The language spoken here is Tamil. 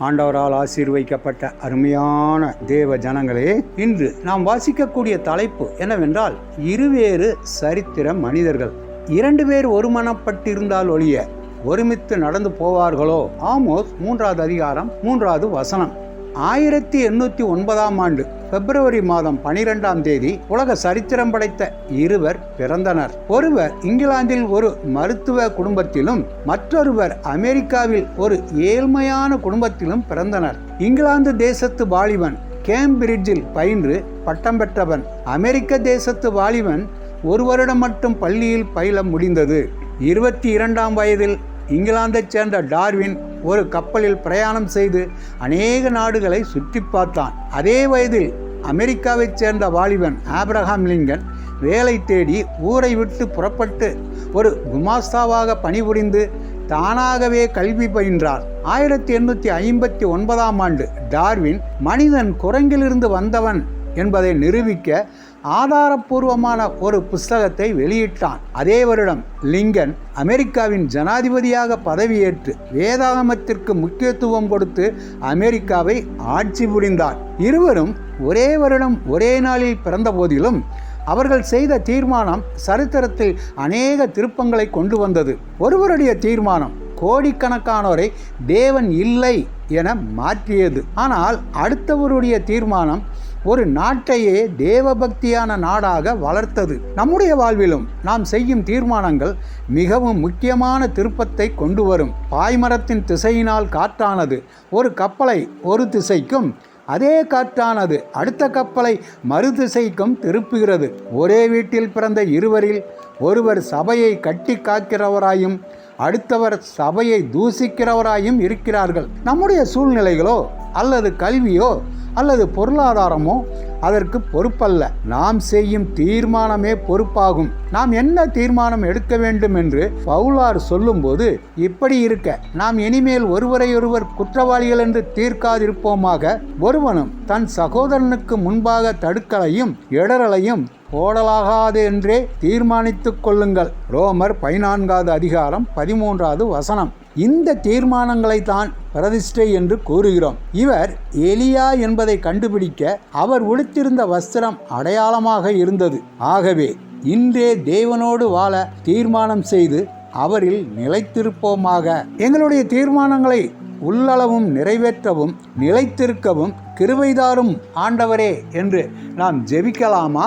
ஆண்டவரால் ஆசீர்வைக்கப்பட்ட அருமையான தேவ ஜனங்களே இன்று நாம் வாசிக்கக்கூடிய தலைப்பு என்னவென்றால் இருவேறு சரித்திர மனிதர்கள். இரண்டு பேர் ஒருமனப்பட்டிருந்தால் ஒழிய ஒருமித்து நடந்து போவார்களோ? ஆமோஸ் மூன்றாவது அதிகாரம் மூன்றாவது வசனம். ஆயிரத்தி எண்ணூற்றி ஒன்பதாம் ஆண்டு பிப்ரவரி மாதம் பனிரெண்டாம் தேதி உலக சரித்திரம் படைத்த இருவர் பிறந்தனர். ஒருவர் இங்கிலாந்தில் ஒரு மருத்துவ குடும்பத்திலும் மற்றொருவர் அமெரிக்காவில் ஒரு ஏழ்மையான குடும்பத்திலும் பிறந்தனர். இங்கிலாந்து தேசத்து வாலிபன் கேம்பிரிட்ஜில் பயின்று பட்டம் பெற்றவன் அமெரிக்க தேசத்து வாலிபன் ஒரு வருடம் மட்டும் பள்ளியில் பயில முடிந்தது. இருபத்தி இரண்டாம் வயதில் இங்கிலாந்தைச் சேர்ந்த டார்வின் ஒரு கப்பலில் பிரயாணம் செய்து அநேக நாடுகளை சுற்றி பார்த்தான். அதே வயதில் அமெரிக்காவைச் சேர்ந்த வாலிபன் ஆப்ரஹாம் லிங்கன் வேலை தேடி ஊரை விட்டு புறப்பட்டு ஒரு குமாஸ்தாவாக பணிபுரிந்து தானாகவே கல்வி பயின்றார். ஆயிரத்தி எண்ணூற்றி ஐம்பத்தி ஒன்பதாம் ஆண்டு டார்வின் மனிதன் குரங்கிலிருந்து வந்தவன் என்பதை நிரூபிக்க ஆதாரப்பூர்வமான ஒரு புஸ்தகத்தை வெளியிட்டான். அதே வருடம் லிங்கன் அமெரிக்காவின் ஜனாதிபதியாக பதவியேற்று வேதாகமத்திற்கு முக்கியத்துவம் கொடுத்து அமெரிக்காவை ஆட்சி புரிந்தார். இருவரும் ஒரே வருடம் ஒரே நாளில் பிறந்த போதிலும் அவர்கள் செய்த தீர்மானம் சரித்திரத்தில் அநேக திருப்பங்களை கொண்டு வந்தது. ஒருவருடைய தீர்மானம் கோடிக்கணக்கானோரை தேவன் இல்லை என மாற்றியது. ஆனால் அடுத்தவருடைய தீர்மானம் ஒரு நாட்டையே தேவபக்தியான நாடாக வளர்த்தது. நம்முடைய வாழ்விலும் நாம் செய்யும் தீர்மானங்கள் மிகவும் முக்கியமான திருப்பத்தை கொண்டு வரும். பாய்மரத்தின் திசையினால் காற்றானது ஒரு கப்பலை ஒரு திசைக்கும் அதே காற்றானது அடுத்த கப்பலை மறு திசைக்கும் திருப்புகிறது. ஒரே வீட்டில் பிறந்த இருவரில் ஒருவர் சபையை கட்டி காக்கிறவராயும் அடுத்தவர் சபையை தூசிக்கிறவராயும் இருக்கிறார்கள். நம்முடைய சூழ்நிலைகளோ அல்லது கல்வியோ அல்லது பொருளாதாரமோ அதற்கு பொறுப்பல்ல. நாம் செய்யும் தீர்மானமே பொறுப்பாகும். நாம் என்ன தீர்மானம் எடுக்க வேண்டும் என்று பவுலார் சொல்லும்போது இப்படி இருக்க. நாம் இனிமேல் ஒருவரையொருவர் குற்றவாளிகள் என்று தீர்க்காதிருப்போமாக. ஒருவனும் தன் சகோதரனுக்கு முன்பாக தடுக்கலையும் இடரலையும் போடலாகாது என்றே தீர்மானித்து கொள்ளுங்கள். ரோமர் பதினான்காவது அதிகாரம் பதிமூன்றாவது வசனம். இந்த தீர்மானங்களை தான் பிரதிஷ்டை என்று கூறுகிறோம். இவர் எலியா என்பதை கண்டுபிடிக்க அவர் உடுத்திருந்த வஸ்திரம் அடையாளமாக இருந்தது. ஆகவே இன்றே தேவனோடு வாழ தீர்மானம் செய்து அவரில் நிலைத்திருப்போமாக. எங்களுடைய தீர்மானங்களை உள்ளளவும் நிறைவேற்றவும் நிலைத்திருக்கவும் கிருவைதாரும் ஆண்டவரே என்று நாம் ஜெபிக்கலாமா?